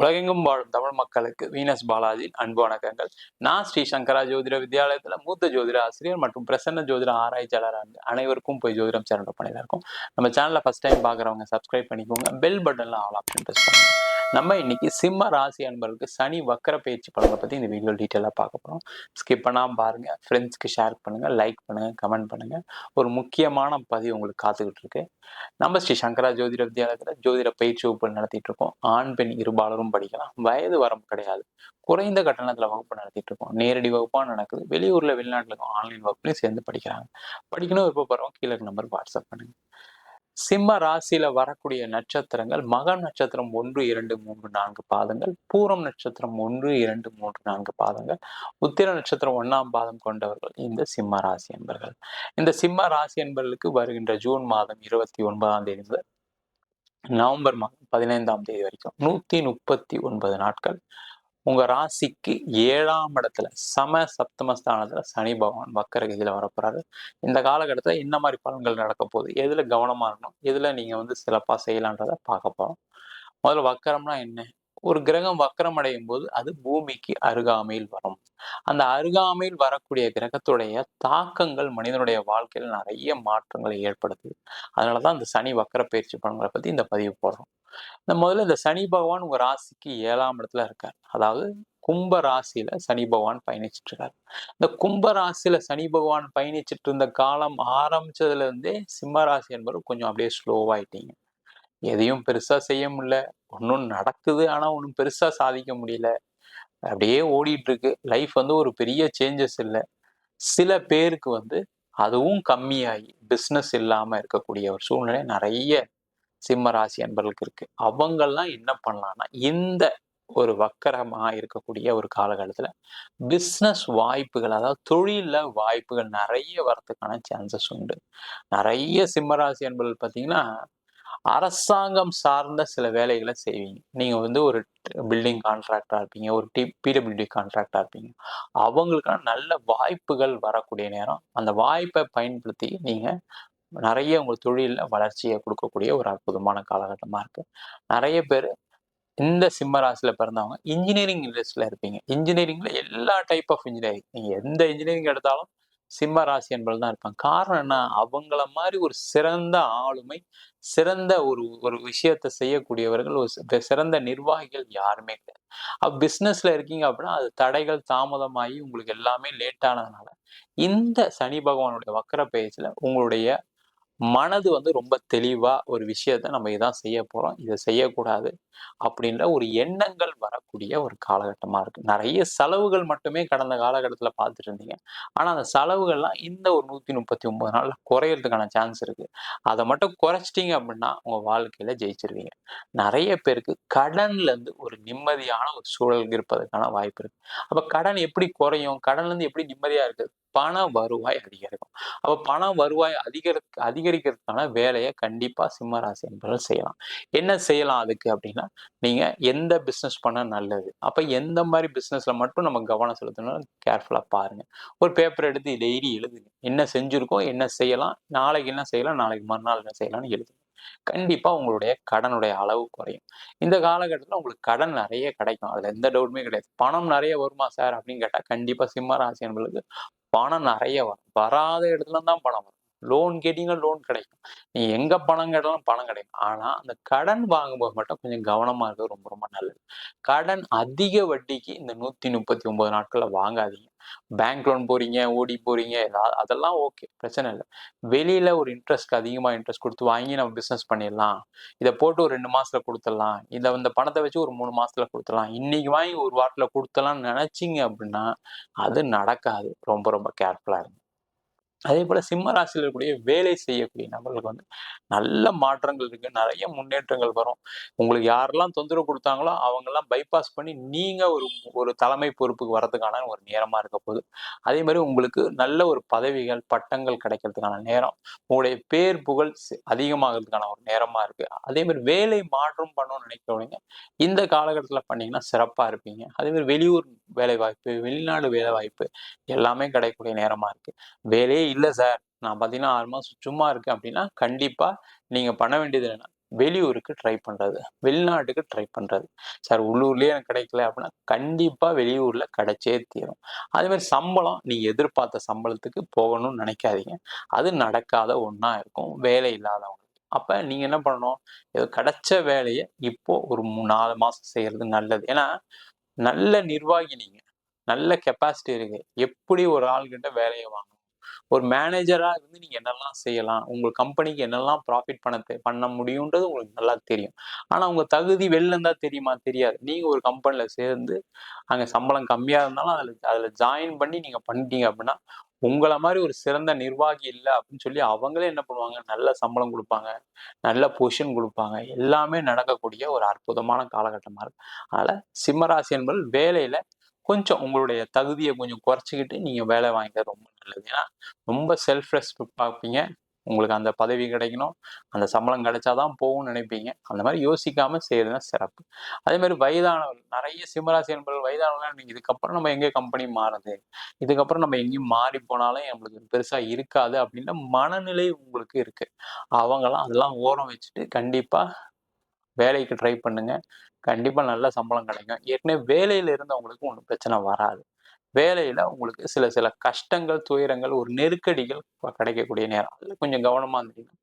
உலகெங்கும் வாழும் தமிழ் மக்களுக்கு வீனஸ் பாலாஜியின் அன்பு வணக்கங்கள். நான் ஸ்ரீ சங்கரா ஜோதிட வித்யாலயத்தில் மூத்த ஜோதிட ஆசிரியர் மற்றும் பிரசன்ன ஜோதிட ஆராய்ச்சியாளர் அனைவருக்கும் போய் ஜோதிடம் சேனல் பண்ணிதான் இருக்கும். நம்ம சேனலை ஃபர்ஸ்ட் டைம் பார்க்குறவங்க சப்ஸ்கிரைப் பண்ணிக்கோங்க. பெல் பட்டன்லாம் ஆல் ஆப்ஷன் ப்ரெஸ் பண்ணுங்க. நம்ம இன்னைக்கு சிம்ம ராசி அன்பர்களுக்கு சனி வக்கர பயிற்சி பலனை பத்தி இந்த வீடியோ டீட்டெயிலாக பார்க்க போறோம். ஸ்கிப் பண்ணாம பாருங்க. ஃப்ரெண்ட்ஸ்க்கு ஷேர் பண்ணுங்க லைக் பண்ணுங்க கமெண்ட் பண்ணுங்க. ஒரு முக்கியமான பதிவு உங்களுக்கு காத்துக்கிட்டு இருக்கு. நம்ம ஸ்ரீ சங்கரா ஜோதிட வித்யாலயத்தில் ஜோதிட பயிற்சி வகுப்பு நடத்திட்டு இருக்கோம். ஆண் பெண் இருபாலரும் படிக்கலாம். வயது வரம்பு கிடையாது. குறைந்த கட்டணத்தில் வகுப்பு நடத்திட்டு இருக்கோம். நேரடி வகுப்பாக நடக்குது. வெளியூர்ல வெளிநாட்டில் இருக்கும் ஆன்லைன் வகுப்புலையும் சேர்ந்து படிக்கிறாங்க. படிக்கணும் விருப்பப்படுறோம் கீழே நம்பர் வாட்ஸ்அப் பண்ணுங்க. சிம்ம ராசியில வரக்கூடிய நட்சத்திரங்கள் மக நட்சத்திரம் ஒன்று இரண்டு மூன்று நான்கு பாதங்கள் பூரம் நட்சத்திரம் ஒன்று இரண்டு மூன்று நான்கு பாதங்கள் உத்திர நட்சத்திரம் ஒன்னாம் பாதம் கொண்டவர்கள் இந்த சிம்ம ராசி என்பர்கள். இந்த சிம்ம ராசி என்பர்களுக்கு வருகின்ற ஜூன் மாதம் இருபத்தி ஒன்பதாம் தேதி முதல் நவம்பர் மாதம் பதினைந்தாம் தேதி வரைக்கும் நூத்தி முப்பத்தி ஒன்பது நாட்கள் உங்க ராசிக்கு ஏழாம் இடத்துல சம சப்தமஸ்தானத்துல சனி பகவான் வக்கரகதியில வரப்போறாரு. இந்த காலகட்டத்துல என்ன மாதிரி பலன்கள் நடக்க போகுது? எதுல கவனமா இருக்கணும்? எதுல நீங்க வந்து சிறப்பாக செய்யலான்றத பார்க்க போறோம். முதல்ல வக்கரம்னா என்ன? ஒரு கிரகம் வக்கரம் அடையும் போது அது பூமிக்கு அருகாமையில் வரும். அந்த அருகாமையில் வரக்கூடிய கிரகத்துடைய தாக்கங்கள் மனிதனுடைய வாழ்க்கையில நிறைய மாற்றங்களை ஏற்படுத்துது. அதனாலதான் இந்த சனி வக்கர பயிற்சி பலன்களை பத்தி இந்த பதிவு போடுறோம். இந்த முதல்ல இந்த சனி பகவான் உங்க ராசிக்கு ஏழாம் இடத்துல இருக்கார். அதாவது கும்ப ராசியில சனி பகவான் பயணிச்சுட்டு இருக்காரு. இந்த கும்ப ராசியில சனி பகவான் பயணிச்சுட்டு இருந்த காலம் ஆரம்பிச்சதுல இருந்தே சிம்ம ராசி என்பவர் கொஞ்சம் அப்படியே ஸ்லோவாயிட்டீங்க எதையும் பெருசா செய்ய முடியல. ஒன்றும் நடக்குது ஆனா ஒன்றும் பெருசா சாதிக்க முடியல. அப்படியே ஓடிட்டு இருக்கு லைஃப் வந்து ஒரு பெரிய சேஞ்சஸ் இல்லை. சில பேருக்கு வந்து அதுவும் கம்மியாகி பிஸ்னஸ் இல்லாம இருக்கக்கூடிய ஒரு சூழ்நிலை நிறைய சிம்ம ராசி அன்பர்களுக்கு இருக்கு. அவங்கெல்லாம் என்ன பண்ணலாம்னா இந்த ஒரு வக்கரமாக இருக்கக்கூடிய ஒரு காலகட்டத்தில் பிஸ்னஸ் வாய்ப்புகள் அதாவது தொழிலில் வாய்ப்புகள் நிறைய வரத்துக்கான சான்சஸ் உண்டு. நிறைய சிம்மராசி அன்பர்கள் பார்த்தீங்கன்னா அரசாங்கம் சார்ந்த சில வேலைகளை செய்வீங்க. நீங்கள் வந்து ஒரு பில்டிங் கான்ட்ராக்டாக இருப்பீங்க ஒரு டி பிடபிள்யூடி கான்ட்ராக்டாக இருப்பீங்க. அவங்களுக்கான நல்ல வாய்ப்புகள் வரக்கூடிய நேரம். அந்த வாய்ப்பை பயன்படுத்தி நீங்கள் நிறைய உங்கள் தொழிலில் வளர்ச்சியை கொடுக்கக்கூடிய ஒரு அற்புதமான காலகட்டமாக இருக்குது நிறைய பேர் இந்த சிம்ம ராசியில் பிறந்தவங்க இன்ஜினியரிங் இண்டஸ்ட்ரியில் இருப்பீங்க. இன்ஜினியரிங்கில் எல்லா டைப் ஆஃப் இன்ஜினியரிங் நீங்கள் எந்த இன்ஜினியரிங் எடுத்தாலும் சிம்ம ராசி என்பது தான் இருப்பாங்க. காரணம் என்ன? அவங்கள மாதிரி ஒரு சிறந்த ஆளுமை சிறந்த ஒரு ஒரு விஷயத்த செய்யக்கூடியவர்கள் ஒரு சிறந்த நிர்வாகிகள் யாருமே கிடையாது. அப்ப பிசினஸ்ல இருக்கீங்க அப்படின்னா அது தடைகள் தாமதமாகி உங்களுக்கு எல்லாமே லேட் ஆனதுனால இந்த சனி பகவானுடைய வக்கர பயிற்சியில உங்களுடைய மனது வந்து ரொம்ப தெளிவா ஒரு விஷயத்த நம்ம இதான் செய்ய போறோம். இதை செய்யக்கூடாது அப்படின்ற ஒரு எண்ணங்கள் வரக்கூடிய ஒரு காலகட்டமா இருக்கு. நிறைய செலவுகள் மட்டுமே கடந்த காலகட்டத்துல பார்த்துட்டு இருந்தீங்க. ஆனா அந்த செலவுகள்லாம் இந்த ஒரு நூத்தி முப்பத்தி ஒன்பது நாள்ல குறையறதுக்கான சான்ஸ் இருக்கு. அதை மட்டும் குறைச்சிட்டீங்க அப்படின்னா உங்க வாழ்க்கையில ஜெயிச்சிருவீங்க. நிறைய பேருக்கு கடன்ல இருந்து ஒரு நிம்மதியான ஒரு சூழல் இருப்பதற்கான வாய்ப்பு இருக்கு. அப்ப கடன் எப்படி குறையும்? கடன்ல இருந்து எப்படி நிம்மதியா இருக்குது பண வருவாய் அதிகரிக்கும். அப்ப பண வருவாய் அதிகரி அதிகரிக்கிறதுக்கான வேலையை கண்டிப்பா சிம்மராசி என்பவர்கள் செய்யலாம். என்ன செய்யலாம் அதுக்கு அப்படின்னா நீங்க எந்த பிசினஸ் பண்ண நல்லது? அப்ப எந்த மாதிரி பிசினஸ்ல மட்டும் நம்ம கவனம் செலுத்தணும் கேர்ஃபுல்லா பாருங்க. ஒரு பேப்பர் எடுத்து டெய்லி எழுதுங்க. என்ன செஞ்சுருக்கோம் என்ன செய்யலாம் நாளைக்கு என்ன செய்யலாம் நாளைக்கு மறுநாள் என்ன செய்யலாம்னு எழுதுங்க. கண்டிப்பா உங்களுடைய கடனுடைய அளவு குறையும். இந்த காலகட்டத்தில் உங்களுக்கு கடன் நிறைய கிடைக்கும். அதுல எந்த டவுட்டுமே கிடையாது. பணம் நிறைய வருமா சார் அப்படின்னு கேட்டா கண்டிப்பா சிம்ம ராசி என்பதுக்கு பணம் நிறைய வரும் வராத இடத்துல தான் பணம் வரும். லோன் கேட்டீங்கன்னா லோன் கிடைக்கும். நீ எங்க பணம் கேட்டாலும் பணம் கிடைக்கும். ஆனால் அந்த கடன் வாங்கும்போது மட்டும் கொஞ்சம் கவனமா இருக்கிறது ரொம்ப ரொம்ப நல்லது. கடன் அதிக வட்டிக்கு இந்த நூத்தி முப்பத்தி ஒன்பது நாட்களில் வாங்காதீங்க. பேங்க் லோன் போறீங்க ஓடி போறீங்க அதெல்லாம் ஓகே பிரச்சனை இல்லை. வெளியில ஒரு இன்ட்ரெஸ்ட் அதிகமா இன்ட்ரெஸ்ட் கொடுத்து வாங்கி நம்ம பிசினஸ் பண்ணிடலாம். இதை போட்டு ஒரு ரெண்டு மாசத்துல கொடுத்துடலாம். இதை இந்த பணத்தை வச்சு ஒரு மூணு மாசத்துல கொடுத்துடலாம். இன்னைக்கு வாங்கி ஒரு வாரத்துல கொடுத்தலாம்னு நினைச்சீங்க அப்படின்னா அது நடக்காது. ரொம்ப ரொம்ப கேர்ஃபுல்லா இருங்க. அதே போல சிம்ம ராசியில் இருக்கக்கூடிய வேலை செய்யக்கூடிய நபர்களுக்கு வந்து நல்ல மாற்றங்கள் இருக்கு. நிறைய முன்னேற்றங்கள் வரும். உங்களுக்கு யாரெல்லாம் தொந்தரவு கொடுத்தாங்களோ அவங்கெல்லாம் பைபாஸ் பண்ணி நீங்க ஒரு ஒரு தலைமை பொறுப்புக்கு வரதுக்கான ஒரு நேரமா இருக்க போகுது. அதே மாதிரி உங்களுக்கு நல்ல ஒரு பதவிகள் பட்டங்கள் கிடைக்கிறதுக்கான நேரம் உங்களுடைய பேர் புகழ் அதிகமாகிறதுக்கான ஒரு நேரமா இருக்கு. அதே மாதிரி வேலை மாற்றம் பண்ணணும்னு நினைக்கிறவங்க இந்த காலகட்டத்தில் பண்ணீங்கன்னா சிறப்பா இருப்பீங்க. அதே மாதிரி வெளியூர் வேலைவாய்ப்பு வெளிநாடு வேலைவாய்ப்பு எல்லாமே கிடைக்கக்கூடிய நேரமா இருக்கு. வேலையே இல்லை சார். நான் பார்த்தீங்கன்னா ஆறு மாதம் சும்மா இருக்கேன் அப்படின்னா கண்டிப்பாக நீங்கள் பண்ண வேண்டியது என்னன்னா வெளியூருக்கு ட்ரை பண்றது வெளிநாட்டுக்கு ட்ரை பண்றது. சார் உள்ளூர்லயே எனக்கு கிடைக்கல அப்படின்னா கண்டிப்பா வெளியூர்ல கிடைச்சே தீரும். அதே மாதிரி சம்பளம் நீ எதிர்பார்த்த சம்பளத்துக்கு போகணும்னு நினைக்காதீங்க. அது நடக்காத ஒன்னா இருக்கும். வேலை இல்லாதவங்க அப்ப நீங்க என்ன பண்ணணும்? ஏதோ கிடைச்ச வேலையை இப்போ ஒரு நாலு மாசம் செய்யறது நல்லது. ஏன்னா நல்ல நிர்வாகி நீங்க. நல்ல கெப்பாசிட்டி இருக்கு. எப்படி ஒரு ஆள்கிட்ட வேலையை வாங்கணும்? ஒரு மேனேஜரா இருந்து நீங்க என்னெல்லாம் செய்யலாம்? உங்க கம்பெனிக்கு என்னெல்லாம் ப்ராஃபிட் பண்ண பண்ண முடியும்ன்றது உங்களுக்கு நல்லா தெரியும். ஆனா உங்க தகுதி வெளில இருந்தா தெரியுமா? தெரியாது. நீங்க ஒரு கம்பெனில சேர்ந்து அங்க சம்பளம் கம்மியா இருந்தாலும் அதுல அதுல ஜாயின் பண்ணி நீங்க பண்ணிட்டீங்க அப்படின்னா உங்களை மாதிரி ஒரு சிறந்த நிர்வாகி இல்லை அப்படின்னு சொல்லி அவங்களே என்ன பண்ணுவாங்க? நல்ல சம்பளம் கொடுப்பாங்க. நல்ல பொசிஷன் கொடுப்பாங்க. எல்லாமே நடக்கக்கூடிய ஒரு அற்புதமான காலகட்டமாக இருக்கு. அதனால் சிம்மராசி என்பது வேலையில் கொஞ்சம் உங்களுடைய தகுதியை கொஞ்சம் குறைச்சிக்கிட்டு நீங்கள் வேலை வாங்கிக்கிறது ரொம்ப நல்லது. ஏன்னா ரொம்ப செல்ஃப் ரெஸ்பெக்ட் பார்ப்பீங்க உங்களுக்கு அந்த பதவி கிடைக்கணும். அந்த சம்பளம் கிடைச்சாதான் போகும்னு நினைப்பீங்க. அந்த மாதிரி யோசிக்காம செய்யறதுனா சிறப்பு. அதே மாதிரி வயதானவர்கள் நிறைய சிம்மராசி என்பவர்கள் வயதானவர்கள் நீங்க இதுக்கப்புறம் நம்ம எங்கே கம்பெனி மாறுது? இதுக்கப்புறம் நம்ம எங்கேயும் மாறி போனாலும் நம்மளுக்கு பெருசா இருக்காது அப்படின்ற மனநிலை உங்களுக்கு இருக்கு. அவங்கெல்லாம் அதெல்லாம் ஓரம் வச்சுட்டு கண்டிப்பா வேலைக்கு ட்ரை பண்ணுங்க. கண்டிப்பா நல்ல சம்பளம் கிடைக்கும். ஏற்கனவே வேலையில இருந்தவங்களுக்கு ஒன்றும் பிரச்சனை வராது. வேலையில உங்களுக்கு சில சில கஷ்டங்கள் துயரங்கள் ஒரு நெருக்கடிகள் கிடைக்கக்கூடிய நேரம். அதில் கொஞ்சம் கவனமா இருந்தீங்கன்னா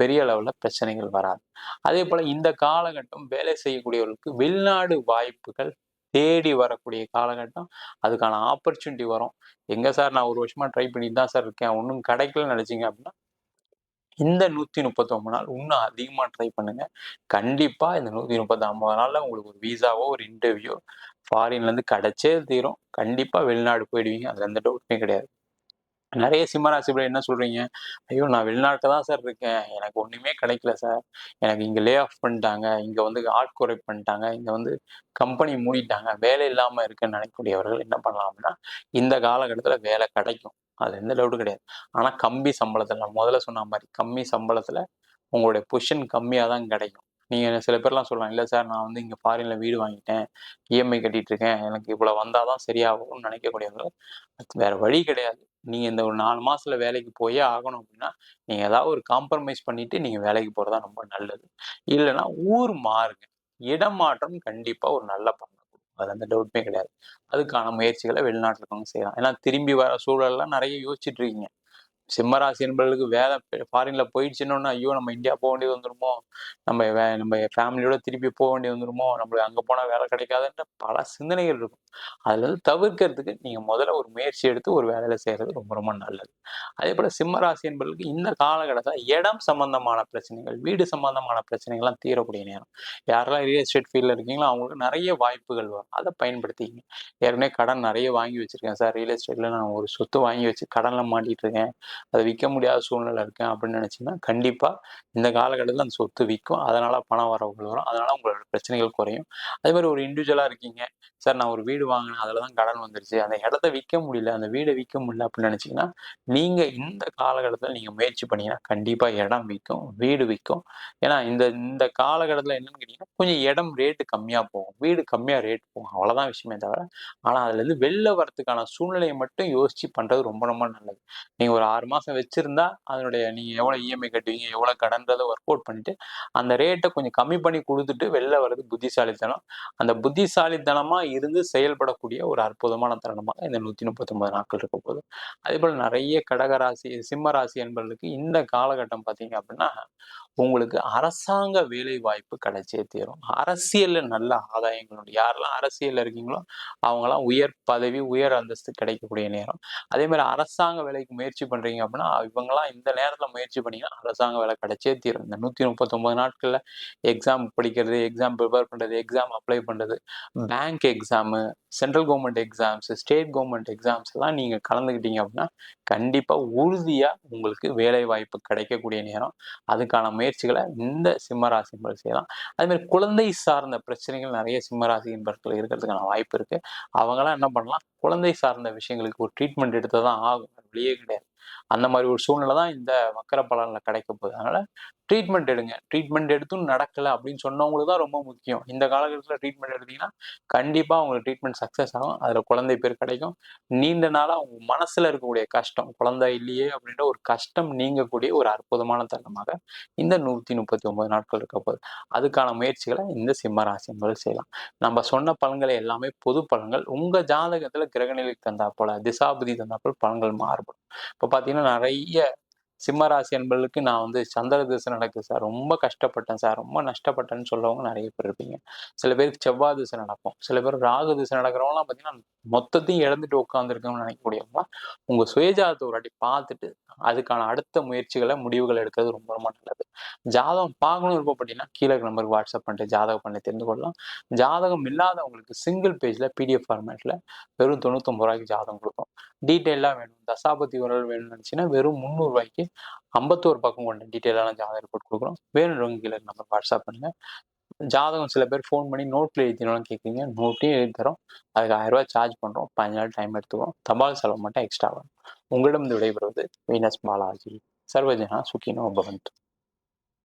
பெரிய அளவில் பிரச்சனைகள் வராது. அதே போல இந்த காலகட்டம் வேலை செய்யக்கூடியவர்களுக்கு வெளிநாடு வாய்ப்புகள் தேடி வரக்கூடிய காலகட்டம். அதுக்கான ஆப்பர்ச்சுனிட்டி வரும். எங்கே சார் நான் ஒரு வருஷமாக ட்ரை பண்ணிட்டு தான் சார் இருக்கேன். ஒன்றும் கிடைக்கலன்னு நினச்சிங்க அப்படின்னா இந்த நூத்தி முப்பத்தி நாள் இன்னும் அதிகமா ட்ரை பண்ணுங்க. கண்டிப்பா இந்த நூத்தி முப்பத்தி ஐம்பது நாள்ல உங்களுக்கு ஒரு விசாவோ ஒரு இன்டர்வியூ ஃபாரின்ல இருந்து கிடைச்சே தீரும். கண்டிப்பா வெளிநாடு போயிடுவீங்க. அதுல எந்த டவுட்டுமே கிடையாது. நிறைய சிம்மராசிபுரம் என்ன சொல்றீங்க? ஐயோ நான் வெளிநாட்டில் தான் சார் இருக்கேன். எனக்கு ஒண்ணுமே கிடைக்கல சார். எனக்கு இங்க லே ஆஃப் பண்ணிட்டாங்க. இங்க வந்து ஆட்குறை பண்ணிட்டாங்க. இங்க வந்து கம்பெனி மூடிட்டாங்க. வேலை இல்லாம இருக்குன்னு நினைக்கக்கூடியவர்கள் என்ன பண்ணலாம் அப்படின்னா இந்த காலகட்டத்துல வேலை கிடைக்கும். அது எந்த டவுட்டும் கிடையாது. ஆனா கம்மி சம்பளத்துல நான் முதல்ல சொன்ன மாதிரி கம்மி சம்பளத்துல உங்களுடைய பொசிஷன் கம்மியாக தான் கிடைக்கும். நீங்கள் சில பேர்லாம் சொல்லலாம் இல்லை சார் நான் வந்து இங்கே ஃபாரினில் வீடு வாங்கிட்டேன். இஎம்ஐ கட்டிட்டு இருக்கேன் எனக்கு இவ்வளோ வந்தால் தான் சரியாகும்னு நினைக்கக்கூடியவங்க வேற வழி கிடையாது. நீங்கள் இந்த ஒரு நாலு மாசத்துல வேலைக்கு போயே ஆகணும் அப்படின்னா நீங்கள் ஏதாவது ஒரு காம்ப்ரமைஸ் பண்ணிவிட்டு நீங்கள் வேலைக்கு போறதா ரொம்ப நல்லது. இல்லைன்னா ஊர் மாறுங்க. இடம் மாற்றம் கண்டிப்பாக ஒரு நல்ல பண்ண கொடுக்கும். அது அந்த டவுட்மே கிடையாது. அதுக்கான முயற்சிகளை வெளிநாட்டில் இருக்கவங்க செய்யலாம். ஏன்னா திரும்பி வர சூழல்லாம் நிறைய யோசிச்சுட்டு இருக்கீங்க. சிம்மராசி என்பவர்களுக்கு வேலை ஃபாரின்ல போயிடுச்சுன்னு ஐயோ நம்ம இந்தியா போக வேண்டியது வந்துருமோ? நம்ம வே நம்ம ஃபேமிலியோட திருப்பி போக வேண்டியது வந்துருமோ? நம்மளுக்கு அங்க போனா வேலை கிடைக்காதுன்ற பல சிந்தனைகள் இருக்கும். அதுல இருந்து தவிர்க்கிறதுக்கு நீங்க முதல்ல ஒரு முயற்சி எடுத்து ஒரு வேலையில செய்யறது ரொம்ப ரொம்ப நல்லது. அதே போல சிம்மராசி என்பவர்களுக்கு இந்த காலகட்டத்தில் இடம் சம்பந்தமான பிரச்சனைகள் வீடு சம்பந்தமான பிரச்சனைகள்லாம் தீரக்கூடிய நேரம். யாரெல்லாம் ரியல் எஸ்டேட் ஃபீல்டில் இருக்கீங்களோ அவங்களுக்கு நிறைய வாய்ப்புகள் வரும். அதை பயன்படுத்திக்கங்க. ஏற்கனவே கடன் நிறைய வாங்கி வச்சிருக்கேன் சார். ரியல் எஸ்டேட்ல நான் ஒரு சொத்து வாங்கி வச்சு கடன்ல மாட்டிட்டு இருக்கேன். அதை விற்க முடியாத சூழ்நிலை இருக்கேன் அப்படின்னு நினைச்சீங்கன்னா கண்டிப்பா இந்த காலகட்டத்தில் அந்த சொத்து விற்கும். அதனால பணம் வரவுகள் வரும். அதனால உங்களோட பிரச்சனைகள் குறையும். அதே மாதிரி ஒரு இண்டிவிஜுவலாக இருக்கீங்க. சார் நான் ஒரு வீடு வாங்கினேன். அதில் தான் கடன் வந்துருச்சு. அந்த இடத்த விற்க முடியல. அந்த வீடை விற்க முடியல அப்படின்னு நினச்சிங்கன்னா நீங்கள் இந்த காலகட்டத்தில் நீங்கள் முயற்சி பண்ணீங்கன்னா கண்டிப்பாக இடம் விற்கும் வீடு விற்கும் ஏன்னா இந்த இந்த காலகட்டத்தில் என்னன்னு கேட்டிங்கன்னா கொஞ்சம் இடம் ரேட்டு கம்மியாக போகும். வீடு கம்மியாக ரேட் போகும். அவ்வளோதான் விஷயமே தவிர ஆனால் அதுலேருந்து வெளில வரதுக்கான சூழ்நிலையை மட்டும் யோசித்து பண்ணுறது ரொம்ப ரொம்ப நல்லது. நீங்கள் ஒரு ஆறு மாதம் வச்சுருந்தா அதனுடைய நீங்கள் எவ்வளோ இஎம்ஐ கட்டுவீங்க எவ்வளோ கடன்றதை ஒர்க் அவுட் பண்ணிட்டு அந்த ரேட்டை கொஞ்சம் கம்மி பண்ணி கொடுத்துட்டு வெளில வர்றது புத்திசாலித்தனம். அந்த புத்திசாலித்தனமாக இருந்து செயல்படக்கூடிய ஒரு அற்புதமான தருணமாக இந்த நூத்தி முப்பத்தி ஒன்பது நாட்கள் இருக்க போகுது. அதே போல நிறைய கடகராசி சிம்ம ராசி என்பவர்களுக்கு இந்த காலகட்டம் பார்த்தீங்க அப்படின்னா உங்களுக்கு அரசாங்க வேலை வாய்ப்பு கிடைச்சே தீரும். அரசியல்ல நல்ல ஆதாயங்கள் உண்டு யாரெல்லாம் அரசியல்ல இருக்கீங்களோ அவங்கெல்லாம் உயர் பதவி உயர் அந்தஸ்து கிடைக்கக்கூடிய நேரம். அதே மாதிரி அரசாங்க வேலைக்கு முயற்சி பண்றீங்க அப்படின்னா இவங்கெல்லாம் இந்த நேரத்துல முயற்சி பண்ணீங்கன்னா அரசாங்க வேலை கிடைச்சே தீரும். இந்த நூத்தி முப்பத்தொன்பது நாட்கள்ல எக்ஸாம் படிக்கிறது எக்ஸாம் ப்ரிப்பேர் பண்றது எக்ஸாம் அப்ளை பண்றது bank exam central government exams state government exams எல்லாம் நீங்க கலந்துக்கிட்டீங்க அப்படின்னா கண்டிப்பா உறுதியா உங்களுக்கு வேலை வாய்ப்பு கிடைக்கக்கூடிய நேரம். அதுக்கான முயற்சிகளை இந்த சிம்மராசி என்பவர் செய்யலாம். அதே மாதிரி குழந்தை சார்ந்த பிரச்சனைகள் நிறைய சிம்மராசி என்பவர்கள் இருக்கிறதுக்கான வாய்ப்பு இருக்கு. அவங்களாம் என்ன பண்ணலாம்? குழந்தை சார்ந்த விஷயங்களுக்கு ஒரு ட்ரீட்மெண்ட் எடுத்து தான் ஆகும் வெளியே கிடையாது. அந்த மாதிரி ஒரு சூழ்நிலை தான் இந்த மக்கர பலனில் கிடைக்க போகுது. அதனால் ட்ரீட்மெண்ட் எடுங்க. ட்ரீட்மெண்ட் எடுத்தும் நடக்கலை அப்படின்னு சொன்னவங்களுக்கு தான் ரொம்ப முக்கியம். இந்த காலகட்டத்தில் ட்ரீட்மெண்ட் எடுத்தீங்கன்னா கண்டிப்பாக உங்களுக்கு ட்ரீட்மெண்ட் சக்ஸஸ் ஆகும். அதில் குழந்தை பேர் கிடைக்கும். நீண்ட நாளாக அவங்க மனசில் இருக்கக்கூடிய கஷ்டம் குழந்தை இல்லையே அப்படின்ற ஒரு கஷ்டம் நீங்கக்கூடிய ஒரு அற்புதமான தருணமாக இந்த நூற்றி முப்பத்தி ஒன்பது நாட்கள் இருக்க போகுது. அதுக்கான முயற்சிகளை இந்த சிம்ம என்பது செய்யலாம். நம்ம சொன்ன பலன்களை எல்லாமே பொது பலன்கள். உங்கள் ஜாதகத்தில் கிரகநிலைக்கு தந்தா போல திசாபதி தந்தா போல் பலன்கள் மாறுபடும். இப்போ பார்த்தீங்கன்னா நிறைய சிம்மராசி என்பர்களுக்கு நான் வந்து சந்திர திசை நடக்குது சார். ரொம்ப கஷ்டப்பட்டேன் சார். ரொம்ப நஷ்டப்பட்டேன்னு சொல்லவங்க நிறைய பேர் இருப்பீங்க. சில பேருக்கு செவ்வாய் திசை நடக்கும். சில பேர் ராகு திசை நடக்கிறவங்களாம் பார்த்தீங்கன்னா மொத்தத்தையும் இழந்துட்டு உட்காந்துருக்கோம்னு நினைக்கக்கூடியவங்க உங்கள் சுயஜாதத்தை ஒரு வாட்டி பார்த்துட்டு அதுக்கான அடுத்த முயற்சிகளை முடிவுகள் எடுக்கிறது ரொம்ப ரொம்ப நல்லது. ஜாதகம் பார்க்கணும் விருப்பப்பட்டீங்கன்னா கீழே நம்பருக்கு வாட்ஸ்அப் பண்ணிட்டு ஜாதகம் பண்ணி தெரிந்து கொள்ளலாம். ஜாதகம் இல்லாதவங்களுக்கு சிங்கிள் பேஜில் பிடிஎஃப் ஃபார்மேட்டில் வெறும் தொண்ணூத்தொம்பது ரூபாய்க்கு ஜாதகம் கொடுக்கும். டீட்டெயிலாக வேணும். தசாபதி உரல் வேணும்னு நினச்சின்னா வெறும் முந்நூறுரூவாய்க்கு ஐம்பத்தோரு பக்கம் கொண்ட டீட்டெயிலான ஜாதகம் ரிப்போர்ட் கொடுக்குறோம். வேணுன்றவங்க கீழே நம்பர் வாட்ஸ்அப் பண்ணுங்க. ஜாதகம் சில பேர் ஃபோன் பண்ணி நோட்டில் எழுதினாலும் கேட்குறீங்க நோட்டையும் எழுதி தரோம் அதுக்கு ஆயிரம் ரூபாய் சார்ஜ் பண்ணுறோம் பதினஞ்சு நாள் டைம் எடுத்துக்கிறோம். தபால் செலவு மட்டும் எக்ஸ்ட்ரா வரும். உங்களிடம் விடைபெறுவது வீனஸ் பாலாஜி. சர்வஜனா சுக்கினோ பவந்த்.